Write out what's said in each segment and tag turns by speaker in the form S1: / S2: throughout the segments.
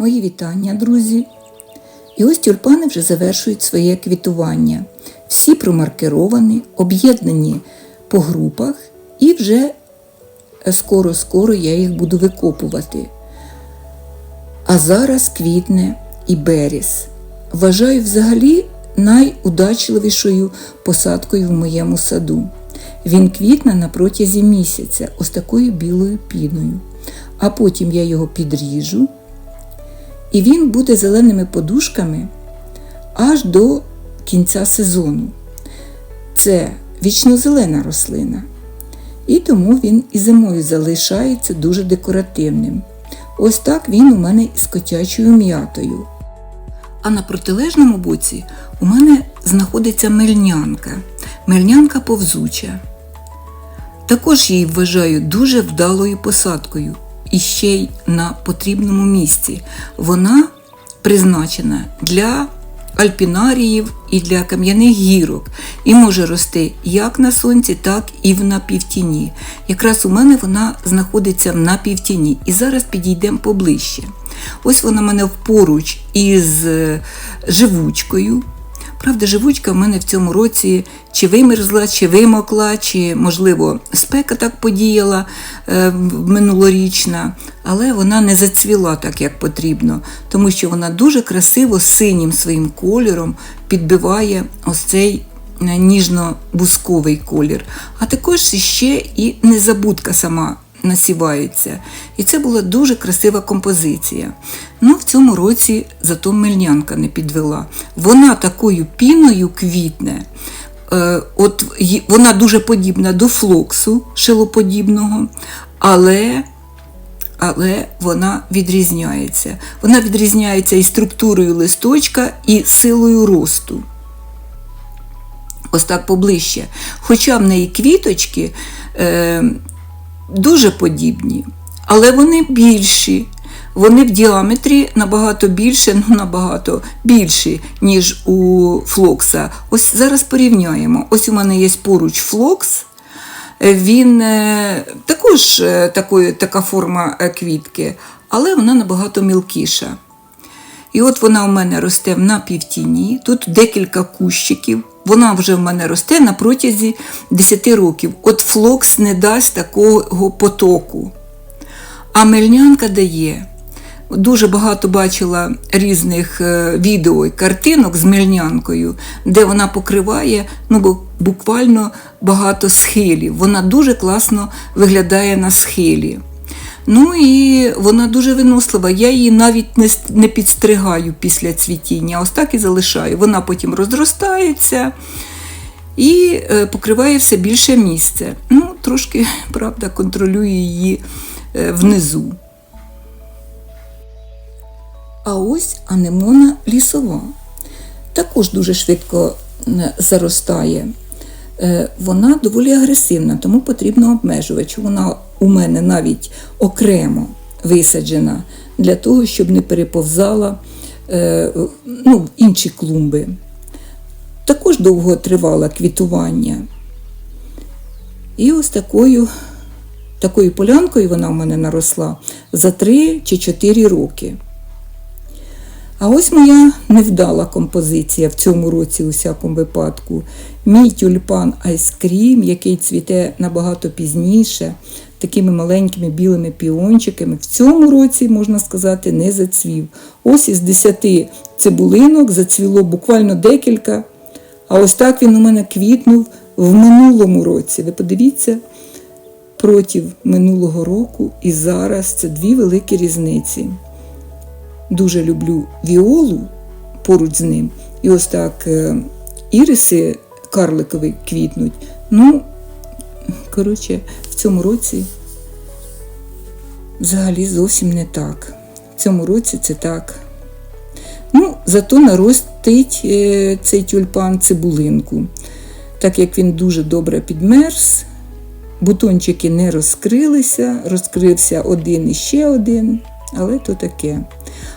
S1: Мої вітання, друзі! І ось тюльпани вже завершують своє квітування. Всі промаркеровані, об'єднані по групах, і вже скоро-скоро я їх буду викопувати. А зараз квітне і беріз. Вважаю взагалі найудачливішою посадкою в моєму саду. Він квітне на протязі місяця, ось такою білою піною. А потім я його підріжу, і він буде зеленими подушками аж до кінця сезону. Це вічнозелена рослина. І тому він і зимою залишається дуже декоративним. Ось так він у мене із котячою м'ятою. А на протилежному боці у мене знаходиться мельнянка. Мельнянка повзуча. Також її вважаю дуже вдалою посадкою і ще й на потрібному місці. Вона призначена для альпінаріїв і для кам'яних гірок, і може рости як на сонці, так і в напівтіні. Якраз у мене вона знаходиться в напівтіні. І зараз підійдемо поближче. Ось вона в мене поруч із е, живучкою. Правда, живучка в мене в цьому році чи вимерзла, чи вимокла, чи, можливо, спека так подіяла е, минулорічна, але вона не зацвіла так, як потрібно, тому що вона дуже красиво синім своїм кольором підбиває ось цей е, ніжно-бусковий колір. А також ще і незабудка сама насівається. І це була дуже красива композиція. Ну, в цьому році зато мельнянка не підвела. Вона такою піною квітне. Е, от Вона дуже подібна до флоксу шилоподібного, але але вона відрізняється. Вона відрізняється і структурою листочка, і силою росту. Ось так поближче. Хоча в неї квіточки е, дуже подібні, але вони більші. Вони в діаметрі набагато більше, ну набагато більші, ніж у флокса. Ось зараз порівняємо. Ось у мене є поруч флокс. Він е, також е, такої, така форма е, квітки, але вона набагато мілкіша. І от вона у мене росте в напівтіні, тут декілька кущиків. Вона вже в мене росте на протязі 10 років. От флокс не дасть такого потоку. А мельнянка дає. Дуже багато бачила різних відео і картинок з мельнянкою, де вона покриває ну, буквально багато схилів. Вона дуже класно виглядає на схилі. Ну і вона дуже винослива. Я її навіть не не підстригаю після цвітіння, ось так і залишаю. Вона потім розростається і покриває все більше місце. Ну, Трошки, правда, контролюю її внизу. А ось анемона лісова. Також дуже швидко заростає. Вона доволі агресивна, тому потрібно обмежувач. Вона у мене навіть окремо висаджена для того, щоб не переповзала ну, інші клумби. Також довго тривало квітування. І ось такою такою полянкою вона в мене наросла за 3 чи 4 роки. А ось моя невдала композиція в цьому році, у всякому випадку. Мій тюльпан айскрім, який цвіте набагато пізніше, такими маленькими білими піончиками, в цьому році, можна сказати, не зацвів. Ось із 10 цибулинок зацвіло буквально декілька. А ось так він у мене квітнув в минулому році. Ви подивіться, проти минулого року і зараз це дві великі різниці дуже люблю віолу поруч з ним. І ось так е, іриси карликові квітнуть. Ну, коротше, в цьому році взагалі зовсім не так. В цьому році це так. Ну, зато наростить е, цей тюльпан цибулинку. Так як він дуже добре підмерз, бутончики не розкрилися, розкрився один і ще один, але то таке.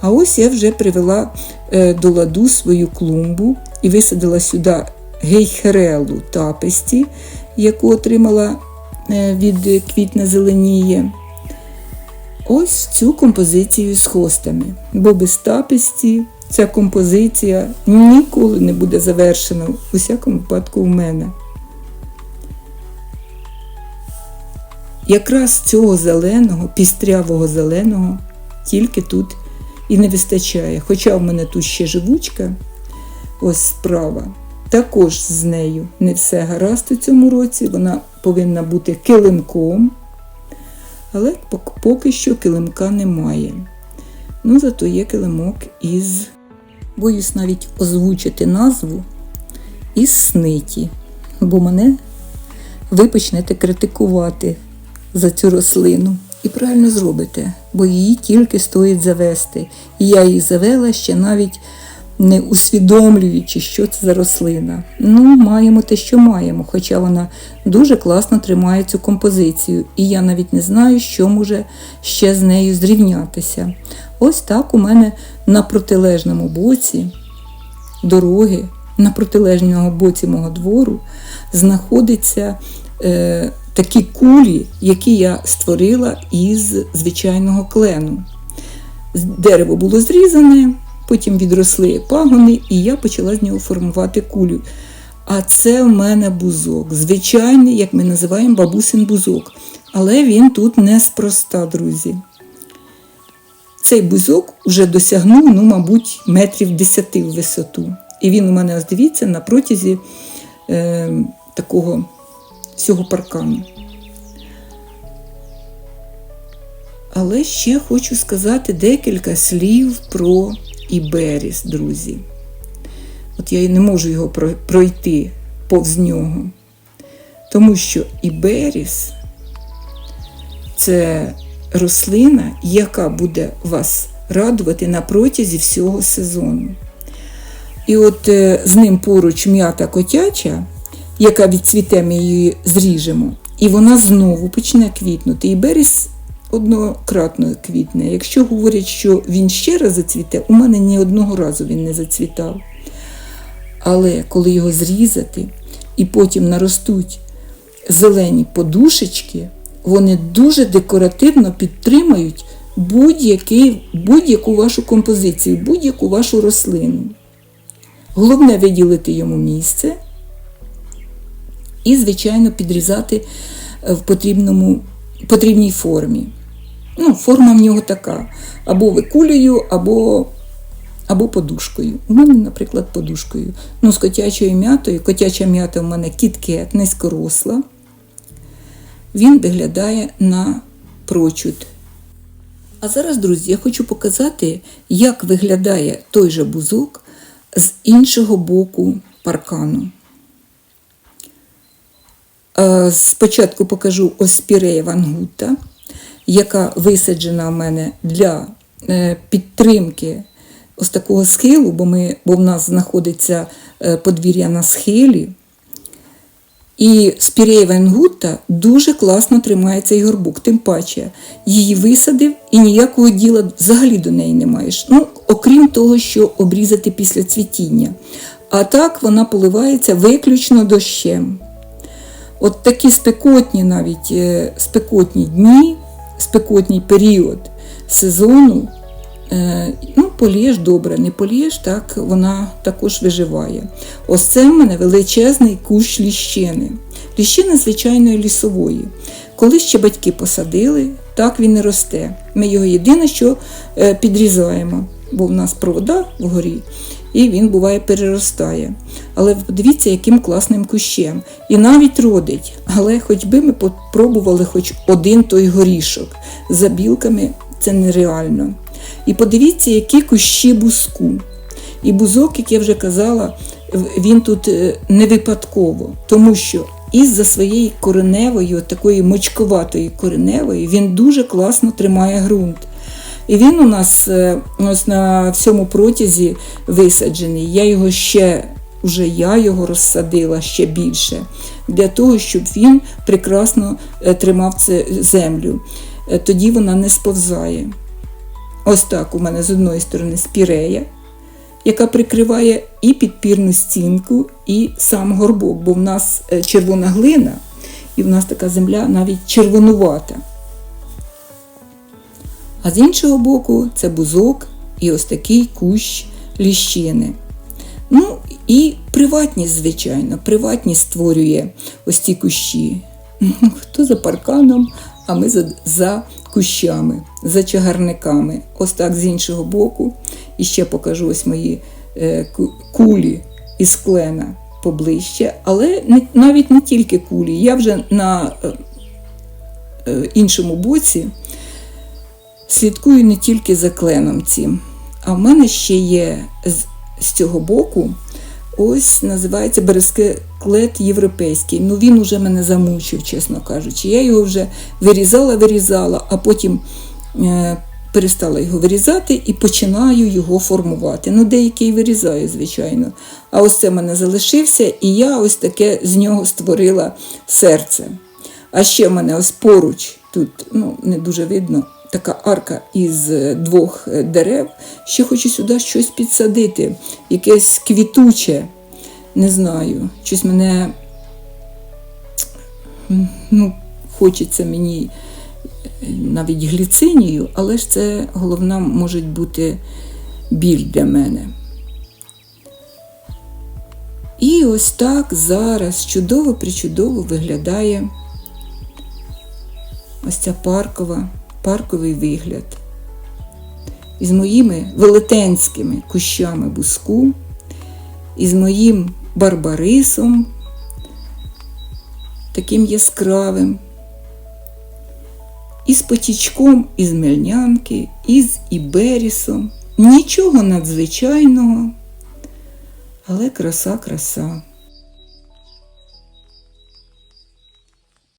S1: А ось я вже привела е, до ладу свою клумбу і висадила сюди гейхерелу тапесті, яку отримала е, від квітна зеленіє. Ось цю композицію з хостами. Бо без таписті ця композиція ніколи не буде завершена, у всякому випадку у мене. Якраз цього зеленого, пістрявого зеленого, тільки тут і не вистачає. Хоча в мене тут ще живучка, ось справа. Також з нею не все гаразд у цьому році, вона повинна бути килимком, але поки що килимка немає. Ну, зато є килимок із, боюсь навіть озвучити назву із сниті, бо мене ви почнете критикувати за цю рослину. І правильно зробите, бо її тільки стоїть завести. І я її завела ще навіть не усвідомлюючи, що це за рослина. Ну, маємо те, що маємо, хоча вона дуже класно тримає цю композицію, і я навіть не знаю, що може ще з нею зрівнятися. Ось так у мене на протилежному боці дороги, на протилежному боці мого двору знаходиться. Е, Такі кулі, які я створила із звичайного клену. Дерево було зрізане, Потім відросли пагони, і я почала з нього формувати кулю. А це в мене бузок. Звичайний, як ми називаємо бабусин бузок. Але він тут неспроста, друзі. Цей бузок вже досягнув, ну, мабуть, метрів 10 в висоту. І він у мене, ось дивіться, на протязі е, такого всього паркану. Але ще хочу сказати декілька слів про і Беріс, друзі. От я і не можу його пройти повз нього. Тому що Іберіс це рослина, яка буде вас радувати на протязі всього сезону. І от е, з ним поруч м'ята котяча, яка відцвіте, ми її зріжемо, і вона знову почне квітнути. І беріз однократно квітне. Якщо говорять, що він ще раз зацвіте, у мене ні одного разу він не зацвітав. Але коли його зрізати і потім наростуть зелені подушечки, вони дуже декоративно підтримають будь-яку вашу композицію, будь-яку вашу рослину. Головне виділити йому місце і, звичайно, підрізати в потрібному, потрібній формі. Ну, Форма в нього така. Або викулею, або або подушкою. У мене, наприклад, подушкою. Ну, З котячою м'ятою. Котяча м'ята у мене кіткет, низькоросла. Він виглядає на прочуд. А зараз, друзі, я хочу показати, як виглядає той же бузок з іншого боку паркану. Спочатку покажу Оспірея Вангута яка висаджена в мене для е, підтримки ось такого схилу, бо ми, бо в нас знаходиться е, подвір'я на схилі. І Спірей Венгутта дуже класно тримає цей горбук, тим паче її висадив і ніякого діла взагалі до неї не маєш. Ну, окрім того, що обрізати після цвітіння. А так вона поливається виключно дощем. От такі спекотні навіть е, спекотні дні спекотній період сезону, е, ну, полієш добре, не полієш, так вона також виживає. Ось це в мене величезний кущ ліщини. Ліщини звичайної лісової. Коли ще батьки посадили, так він і росте. Ми його єдине, що е, підрізаємо, бо в нас провода вгорі і він буває переростає. Але подивіться, яким класним кущем. І навіть родить. Але хоч би ми попробували хоч один той горішок. За білками це нереально. І подивіться, які кущі бузку. І бузок, як я вже казала, він тут е, не випадково, тому що із-за своєї кореневої, такої мочковатої кореневої, він дуже класно тримає ґрунт. І він у нас е, ось на всьому протязі висаджений. Я його ще, вже я його розсадила ще більше, для того, щоб він прекрасно е, тримав це землю. Е, тоді вона не сповзає. Ось так у мене з одної сторони спірея, яка прикриває і підпірну стінку, і сам горбок, бо в нас червона глина, і в нас така земля навіть червонувата. А з іншого боку, це бузок і ось такий кущ ліщини. Ну і приватність, звичайно, приватність створює ось ці кущі. Хто за парканом, а ми за, за кущами, за чагарниками. Ось так з іншого боку. І ще покажу ось мої е, кулі із клена поближче. Але не, навіть не тільки кулі. Я вже на е, е, іншому боці слідкую не тільки за кленом цим. А в мене ще є з, з цього боку. Ось називається берескет європейський. Ну він уже мене замучив, чесно кажучи. Я його вже вирізала, вирізала, а потім е, перестала його вирізати і починаю його формувати. Ну, деякий вирізаю, звичайно. А ось це в мене залишився, і я ось таке з нього створила серце. А ще в мене ось поруч, тут ну, не дуже видно, така арка із е, двох е, дерев. Ще хочу сюди щось підсадити, якесь квітуче. Не знаю, щось мене ну, хочеться мені е, навіть гліцинію, але ж це головна може бути біль для мене. І ось так зараз чудово-причудово виглядає ось ця паркова, парковий вигляд. Із моїми велетенськими кущами буску, із моїм барбарисом, таким яскравим, із потічком із мельнянки, із іберісом. Нічого надзвичайного, але краса, краса.